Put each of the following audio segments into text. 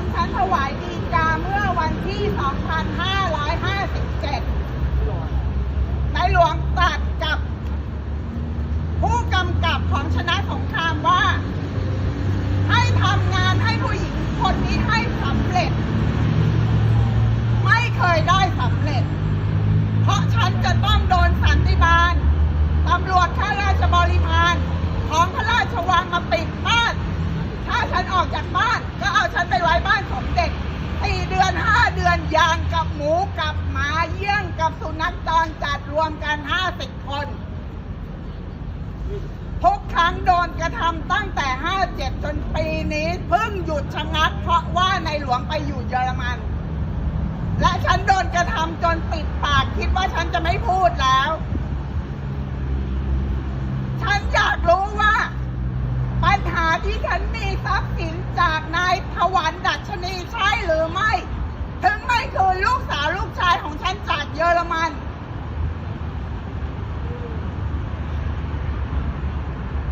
นฉันถวายดีกาเมื่อวันที่ 2557 ในหลวงตรัสกับ ผู้กำกับของชนะสงครามว่า ให้ทำงานให้ผู้หญิงคนนี้ให้สำเร็จ ไม่เคยได้สำเร็จ เพราะฉันจะต้องโดนสันติบาลตำรวจข้าราชบริพารของพระราชวังมาปิดบ้าน ถ้าฉันออก จากบ้าน ก็เอาฉันไปไว้บ้านของเด็กสี่เดือนห้าเดือนยางกับหมูกับหมาเยี่ยงกับสุนัขจรจัดรวมกันห้าสิบคนทุกครั้งโดนกระทำตั้งแต่ 57 จนปีนี้เพิ่งหยุดชะงักเพราะว่าในหลวงไปอยู่เยอรมัน และฉันโดนกระทำจนปิดปากคิดว่าฉันจะไม่พูดแล้ว ฉันอยากรู้ว่า ปัญหาที่ฉัน มีทรัพย์สินจากนายถวันดัชนีใช่หรือไม่ ถึงไม่คืนลูกสาวลูกชายของฉันจากเยอรมัน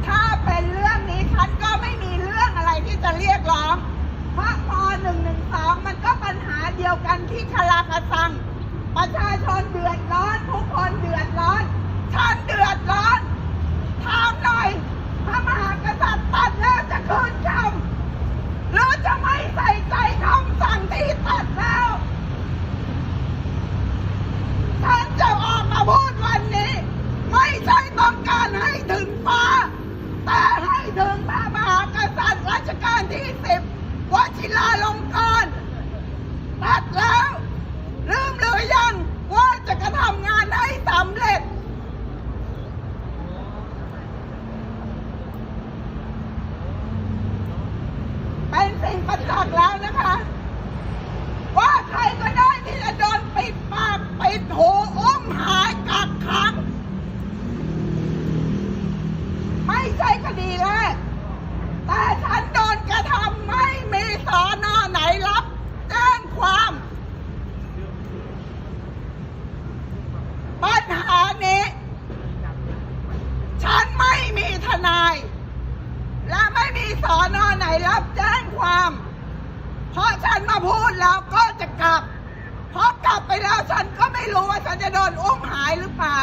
ถ้าเป็นเรื่องนี้ฉันก็ไม่มีเรื่องอะไรที่จะเรียกร้อง เพราะพอหนึ่งหนึ่งสองมันก็ปัญหาเดียวกันที่คาราคาซัง ประชาชนเดือดร้อนทุกคนเดือดร้อน ฉันเดือดร้อนถามหน่อยพระมหากษัตริย์ตัดแล้วจะคืนคำหรือจะไม่ใส่ใจคำสั่งที่ตัดแล้ว ฉันจะออกมาพูดวันนี้ ไม่ใช่ต้องการให้ถึงฟ้า แต่ให้ถึงพระมหากษัตริย์รัชกาลที่สิบวชิราลงกรณ์ตัดแล้ว ลืมหรือยังว่าจะกระทำงานให้สำเร็จ เป็นสิ่งประจักษ์แล้วนะคะ ว่าใครก็ได้ที่จะโดนปิดปากปิดหูอุ้มหายกักขัง ไม่ใช่คดีแรก แต่ฉันโดนกระทำไม่มีสอนอไหนรับแจ้งความ ปัญหานี้ ฉันไม่มีทนาย และไม่มี สอนอไหนรับแจ้งความ เพราะฉันมาพูดแล้วก็จะกลับ เพราะกลับไปแล้วฉันก็ไม่รู้ว่าฉันจะโดนอุ้มหายหรือเปล่า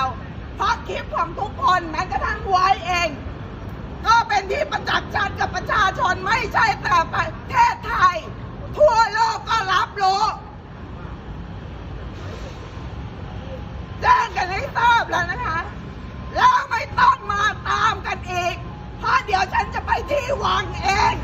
เพราะคลิปของทุกคนแม้กระทั่งไว้เอง ก็เป็นที่ประจักษ์ชัดกับประชาชนไม่ใช่แต่ประเทศไทย ทั่วโลกก็รับรู้แจ้งกันให้ทราบแล้วนะคะแล้วไม่ต้องมาตามกันอีกเพราะ เดี๋ยวฉันจะไปที่วังเอง